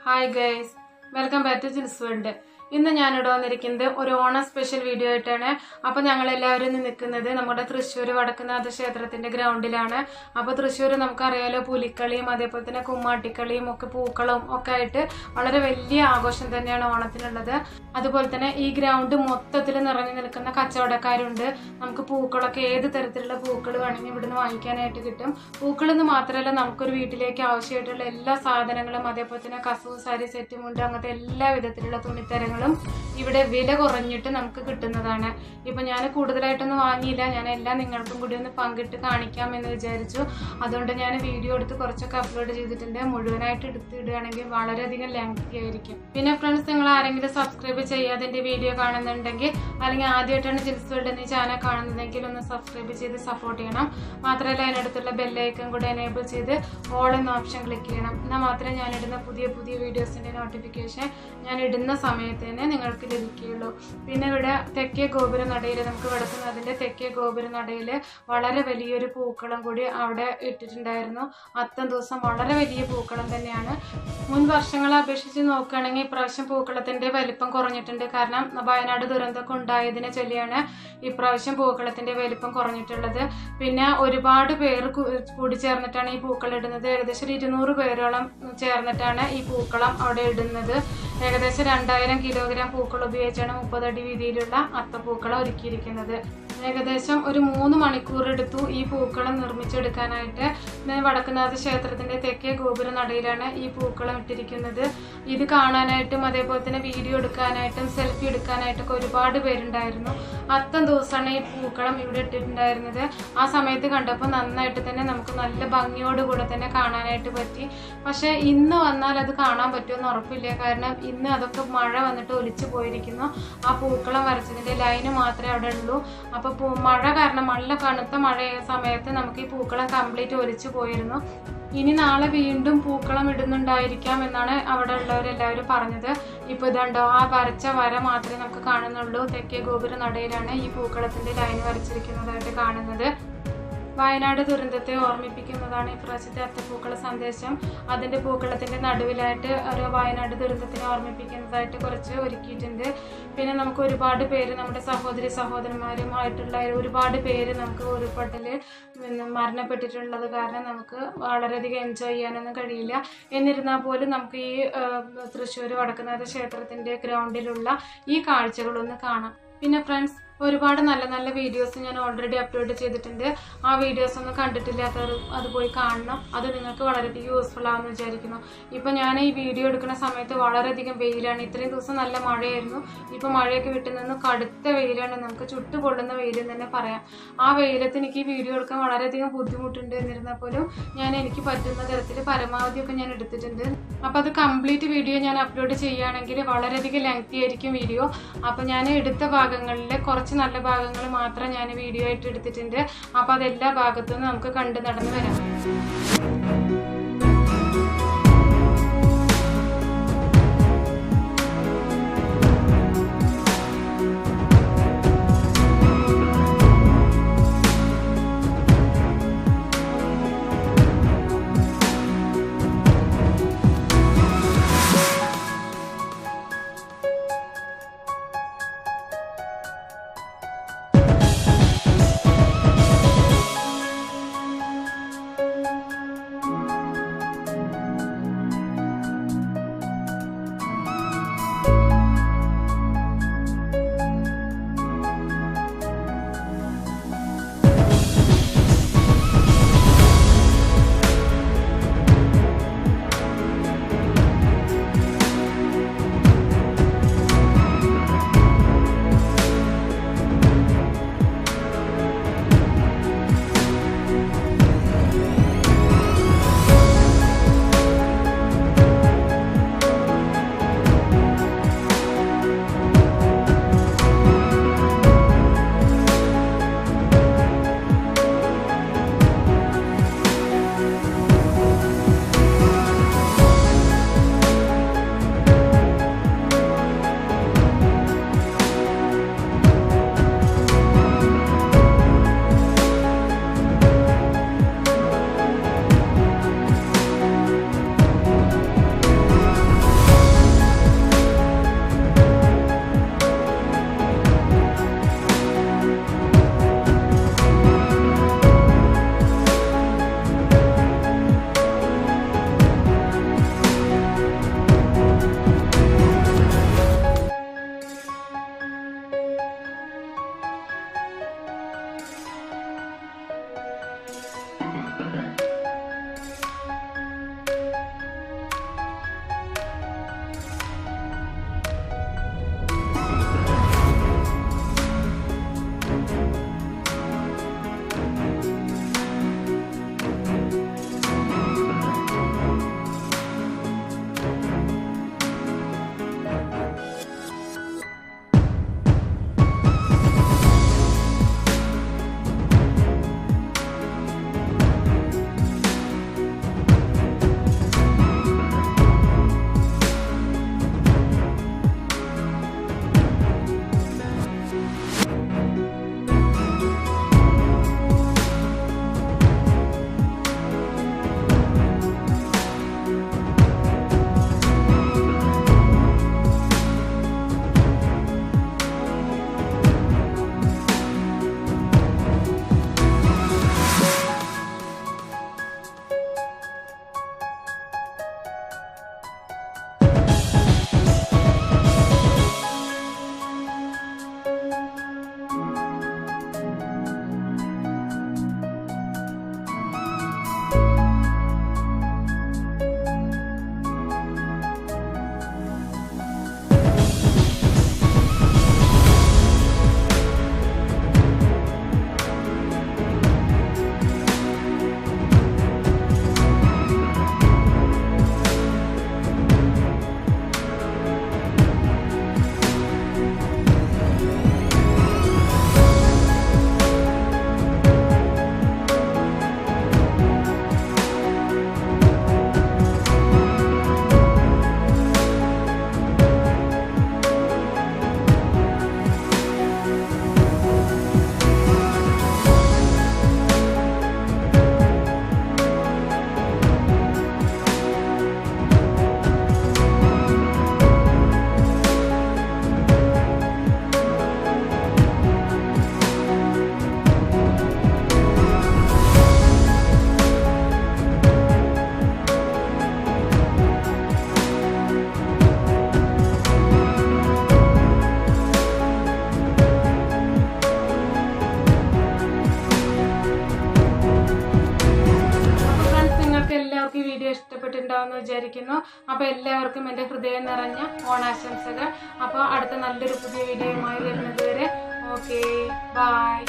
Hi guys welcome back to Jins world ഇന്ന് ഞാനിവിടെ വന്നിരിക്കുന്നത് ഒരു ഓണ സ്പെഷ്യൽ വീഡിയോ ആയിട്ടാണ്. അപ്പോൾ ഞങ്ങൾ എല്ലാവരും ഇന്ന് നിൽക്കുന്നത് നമ്മുടെ തൃശ്ശൂർ വടക്കുന്നാഥ ക്ഷേത്രത്തിന്റെ ഗ്രൗണ്ടിലാണ് അപ്പോൾ തൃശ്ശൂർ നമുക്കറിയാലോ പുലിക്കളിയും അതേപോലെ തന്നെ കുമ്മാട്ടിക്കളിയും ഒക്കെ പൂക്കളും ഒക്കെ ആയിട്ട് വളരെ വലിയ ആഘോഷം തന്നെയാണ് ഓണത്തിനുള്ളത്. അതുപോലെ തന്നെ ഈ ഗ്രൗണ്ട് മൊത്തത്തിൽ നിറഞ്ഞു നിൽക്കുന്ന കച്ചവടക്കാരുണ്ട്. നമുക്ക് പൂക്കളൊക്കെ ഏത് തരത്തിലുള്ള പൂക്കൾ വേണമെങ്കിൽ ഇവിടുന്ന് വാങ്ങിക്കാനായിട്ട് കിട്ടും. പൂക്കളെന്ന് മാത്രമല്ല നമുക്കൊരു വീട്ടിലേക്ക് ആവശ്യമായിട്ടുള്ള എല്ലാ സാധനങ്ങളും അതേപോലെ തന്നെ കസവ് സാരി സെറ്റും ഉണ്ട് അങ്ങനത്തെ എല്ലാ വിധത്തിലുള്ള തുണിത്തരങ്ങളും ഇവിടെ വില കുറഞ്ഞിട്ട് നമുക്ക് കിട്ടുന്നതാണ്. ഇപ്പം ഞാൻ കൂടുതലായിട്ടൊന്നും വാങ്ങിയില്ല. ഞാൻ എല്ലാം നിങ്ങൾക്കും കൂടി ഒന്ന് പങ്കിട്ട് കാണിക്കാം എന്ന് വിചാരിച്ചു. അതുകൊണ്ട് ഞാൻ വീഡിയോ എടുത്ത് കുറച്ചൊക്കെ അപ്ലോഡ് ചെയ്തിട്ടുണ്ട്. മുഴുവനായിട്ട് എടുത്തിടുകയാണെങ്കിൽ വളരെയധികം ലെങ്തി ആയിരിക്കും. പിന്നെ ഫ്രണ്ട്സ് നിങ്ങൾ ആരെങ്കിലും സബ്സ്ക്രൈബ് ചെയ്യാതെ എന്റെ വീഡിയോ കാണുന്നുണ്ടെങ്കിൽ അല്ലെങ്കിൽ ആദ്യമായിട്ടാണ് ജിൽസ് വേൾഡ് എന്നീ ചാനൽ കാണുന്നതെങ്കിൽ ഒന്ന് സബ്സ്ക്രൈബ് ചെയ്ത് സപ്പോർട്ട് ചെയ്യണം. മാത്രമല്ല അതിനടുത്തുള്ള ബെല്ലൈക്കൺ കൂടെ എനേബിൾ ചെയ്ത് ഓൾ എന്ന ഓപ്ഷൻ ക്ലിക്ക് ചെയ്യണം. എന്നാൽ മാത്രമേ ഞാനിടുന്ന പുതിയ പുതിയ വീഡിയോസിന്റെ നോട്ടിഫിക്കേഷൻ ഞാൻ ഇടുന്ന സമയത്ത് തന്നെ നിങ്ങൾക്ക് ലഭിക്കുകയുള്ളൂ. പിന്നെ ഇവിടെ തെക്കേ ഗോപുര നടയിൽ നമുക്ക് കിടക്കുന്നതിന്റെ തെക്കേ ഗോപുര നടയിൽ വളരെ വലിയൊരു പൂക്കളം കൂടി അവിടെ ഇട്ടിട്ടുണ്ടായിരുന്നു. അത്തം ദിവസം വളരെ വലിയ പൂക്കളം തന്നെയാണ്. മുൻ വർഷങ്ങളെ അപേക്ഷിച്ച് നോക്കുകയാണെങ്കിൽ ഇപ്രാവശ്യം പൂക്കളത്തിന്റെ വലിപ്പം കുറഞ്ഞിട്ടുണ്ട്. കാരണം വയനാട് ദുരന്തമൊക്കെ ഉണ്ടായതിനെ ചൊല്ലിയാണ് ഇപ്രാവശ്യം പൂക്കളത്തിന്റെ വലിപ്പം കുറഞ്ഞിട്ടുള്ളത്. പിന്നെ ഒരുപാട് കൂ- കൂടി ചേർന്നിട്ടാണ് ഈ പൂക്കൾ ഇടുന്നത്. ഏകദേശം ഇരുന്നൂറ് പേരോളം ചേർന്നിട്ടാണ് ഈ പൂക്കളം അവിടെ ഇടുന്നത്. ഏകദേശം രണ്ടായിരം കിലോഗ്രാം പൂക്കൾ ഉപയോഗിച്ചാണ് മുപ്പതടി വീതിയിലുള്ള അത്തപ്പൂക്കളം ഒരുക്കിയിരിക്കുന്നത്. ഏകദേശം ഒരു മൂന്ന് മണിക്കൂർ എടുത്തു ഈ പൂക്കളം നിർമ്മിച്ചെടുക്കാനായിട്ട്. വടക്കുന്നാഥ ക്ഷേത്രത്തിന്റെ തെക്കേ ഗോപുര നടയിലാണ് ഈ പൂക്കളം ഇട്ടിരിക്കുന്നത്. ഇത് കാണാനായിട്ടും അതേപോലെ തന്നെ വീഡിയോ എടുക്കാനായിട്ടും സെൽഫി എടുക്കാനായിട്ടൊക്കെ ഒരുപാട് പേരുണ്ടായിരുന്നു. അത്തം ദിവസമാണ് ഈ പൂക്കളം ഇവിടെ ഇട്ടിട്ടുണ്ടായിരുന്നത്. ആ സമയത്ത് കണ്ടപ്പോൾ നന്നായിട്ട് തന്നെ നമുക്ക് നല്ല ഭംഗിയോടുകൂടെ തന്നെ കാണാനായിട്ട് പറ്റി. പക്ഷേ ഇന്ന് വന്നാൽ അത് കാണാൻ പറ്റുമെന്ന് ഉറപ്പില്ല. കാരണം ഇന്ന് അതൊക്കെ മഴ വന്നിട്ട് ഒലിച്ചു പോയിരിക്കുന്നു. ആ പൂക്കളം വരച്ചതിന്റെ ലൈന് മാത്രമേ അവിടെ ഉള്ളൂ. അപ്പൊ പൂ- മഴ കാരണം നല്ല കനത്ത മഴ സമയത്ത് നമുക്ക് ഈ പൂക്കളം കംപ്ലീറ്റ് ഒലിച്ചു പോയിരുന്നു. ഇനി നാളെ വീണ്ടും പൂക്കളം ഇടുന്നുണ്ടായിരിക്കാം എന്നാണ് അവിടെ ഉള്ളവരെല്ലാവരും പറഞ്ഞത്. ഇപ്പൊ ഇതുണ്ടോ ആ വരച്ച വര മാത്രമേ നമുക്ക് കാണുന്നുള്ളൂ. തെക്കേ ഗോപുര നടയിലാണ് ഈ പൂക്കളത്തിന്റെ ലൈൻ വരച്ചിരിക്കുന്നതായിട്ട് കാണുന്നത്. വയനാട് ദുരന്തത്തെ ഓർമ്മിപ്പിക്കുന്നതാണ് ഈ ഇപ്രാവശ്യത്തെ അത്തപ്പൂക്കള സന്ദേശം. അതിന്റെ പൂക്കളത്തിന്റെ നടുവിലായിട്ട് ഒരു വയനാട് ദുരന്തത്തിനെ ഓർമ്മിപ്പിക്കുന്നതായിട്ട് കുറച്ച് ഒരുക്കിയിട്ടുണ്ട്. പിന്നെ നമുക്ക് ഒരുപാട് പേര് നമ്മുടെ സഹോദരി സഹോദരന്മാരും ആയിട്ടുള്ള ഒരുപാട് പേര് നമുക്ക് ഉരുൾപൊട്ടൽ മരണപ്പെട്ടിട്ടുള്ളത് കാരണം നമുക്ക് വളരെയധികം എൻജോയ് ചെയ്യാനൊന്നും കഴിയില്ല. എന്നിരുന്നാൽ പോലും നമുക്ക് ഈ തൃശ്ശൂർ വടക്കുന്നാഥ ക്ഷേത്രത്തിന്റെ ഗ്രൗണ്ടിലുള്ള ഈ കാഴ്ചകളൊന്ന് കാണാം. പിന്നെ ഫ്രണ്ട്സ് ഒരുപാട് നല്ല നല്ല വീഡിയോസ് ഞാൻ ഓൾറെഡി അപ്ലോഡ് ചെയ്തിട്ടുണ്ട്. ആ വീഡിയോസ് ഒന്നും കണ്ടിട്ടില്ലാത്തവർ അത് പോയി കാണണം. അത് നിങ്ങൾക്ക് വളരെയധികം യൂസ്ഫുൾ ആണെന്ന് വിചാരിക്കുന്നു. ഇപ്പം ഞാൻ ഈ വീഡിയോ എടുക്കുന്ന സമയത്ത് വളരെയധികം വെയിലാണ്. ഇത്രയും ദിവസം നല്ല മഴയായിരുന്നു. ഇപ്പം മഴയൊക്കെ വിട്ടു നിന്ന് കടുത്ത വെയിലാണ്. നമുക്ക് ചുട്ടുപൊള്ളുന്ന വെയിലെന്ന് തന്നെ പറയാം. ആ വെയിലത്ത് എനിക്ക് ഈ വീഡിയോ എടുക്കാൻ വളരെയധികം ബുദ്ധിമുട്ടുണ്ട് എന്നിരുന്നാൽ പോലും ഞാൻ എനിക്ക് പറ്റുന്ന തരത്തിൽ പരമാവധി ഒക്കെ ഞാൻ എടുത്തിട്ടുണ്ട്. അപ്പോൾ അത് കംപ്ലീറ്റ് വീഡിയോ ഞാൻ അപ്ലോഡ് ചെയ്യുകയാണെങ്കിൽ വളരെയധികം ലെങ്തി ആയിരിക്കും വീഡിയോ അപ്പോൾ ഞാൻ എടുത്ത ഭാഗങ്ങളിൽ കുറച്ച് നല്ല ഭാഗങ്ങൾ മാത്രം ഞാൻ വീഡിയോ ആയിട്ട് എടുത്തിട്ടുണ്ട്. അപ്പോൾ അതെല്ലാ ഭാഗത്തും നമുക്ക് കണ്ടു നടന്നു വരാം. വീഡിയോ ഇഷ്ടപ്പെട്ടിട്ടുണ്ടാവുമെന്ന് വിചാരിക്കുന്നു. അപ്പോൾ എല്ലാവർക്കും എന്റെ ഹൃദയം നിറഞ്ഞ ഓണാശംസകൾ. അപ്പോൾ അടുത്ത നല്ലൊരു പുതിയ വീഡിയോയുമായി വരുന്നത് വരെ. Okay bye